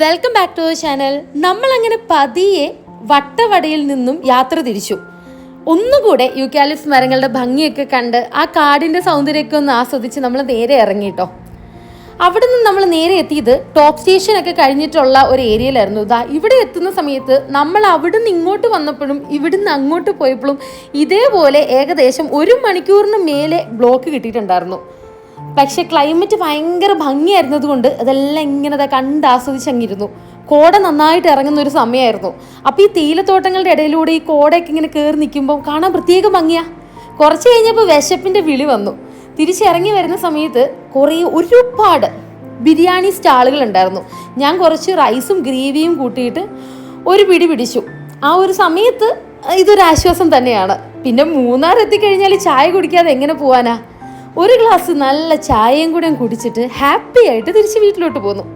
Welcome back to channel നമ്മൾ അങ്ങനെ പതിയെ വട്ടവടയിൽ നിന്നും യാത്ര തിരിച്ചു. ഒന്നുകൂടെ യൂക്കാലിപ്സ് മരങ്ങളുടെ ഭംഗിയൊക്കെ കണ്ട് ആ കാടിന്റെ സൗന്ദര്യമൊക്കെ ഒന്ന് ആസ്വദിച്ച് നമ്മൾ നേരെ ഇറങ്ങിട്ടോ അവിടെ നിന്ന് നമ്മൾ നേരെ എത്തിയത് ടോപ്പ് സ്റ്റേഷൻ ഒക്കെ കഴിഞ്ഞിട്ടുള്ള ഒരു ഏരിയയിലായിരുന്നു ഇതാ ഇവിടെ എത്തുന്ന സമയത്ത് നമ്മൾ അവിടുന്ന് ഇങ്ങോട്ട് വന്നപ്പോഴും ഇവിടുന്ന് അങ്ങോട്ട് പോയപ്പോഴും ഇതേപോലെ ഏകദേശം ഒരു മണിക്കൂറിന് മേലെ ബ്ലോക്ക് കിട്ടിയിട്ടുണ്ടായിരുന്നു. പക്ഷെ ക്ലൈമറ്റ് ഭയങ്കര ഭംഗിയായിരുന്നത് കൊണ്ട് അതെല്ലാം ഇങ്ങനെ കണ്ട് ആസ്വദിച്ചങ്ങിരുന്നു. കോട നന്നായിട്ട് ഇറങ്ങുന്ന ഒരു സമയമായിരുന്നു. അപ്പോൾ ഈ തേയിലത്തോട്ടങ്ങളുടെ ഇടയിലൂടെ ഈ കോടയൊക്കെ ഇങ്ങനെ കയറി നിൽക്കുമ്പോൾ കാണാൻ പ്രത്യേക ഭംഗിയാ. കുറച്ച് കഴിഞ്ഞപ്പോൾ വിശപ്പിന്റെ വിളി വന്നു. തിരിച്ചിറങ്ങി വരുന്ന സമയത്ത് കുറേ ഒരുപാട് ബിരിയാണി സ്റ്റാളുകൾ ഉണ്ടായിരുന്നു. ഞാൻ കുറച്ച് റൈസും ഗ്രേവിയും കൂട്ടിയിട്ട് ഒരു പിടി പിടിച്ചു. ആ ഒരു സമയത്ത് ഇതൊരു ആശ്വാസം തന്നെയാണ്. പിന്നെ മൂന്നാർ എത്തിക്കഴിഞ്ഞാൽ ചായ കുടിക്കാതെ എങ്ങനെ പോവാനാ? ഒരു ഗ്ലാസ് നല്ല ചായയും കൂടെ കുടിച്ചിട്ട് ഹാപ്പി ആയിട്ട് തിരിച്ച് വീട്ടിലോട്ട് പോന്നു.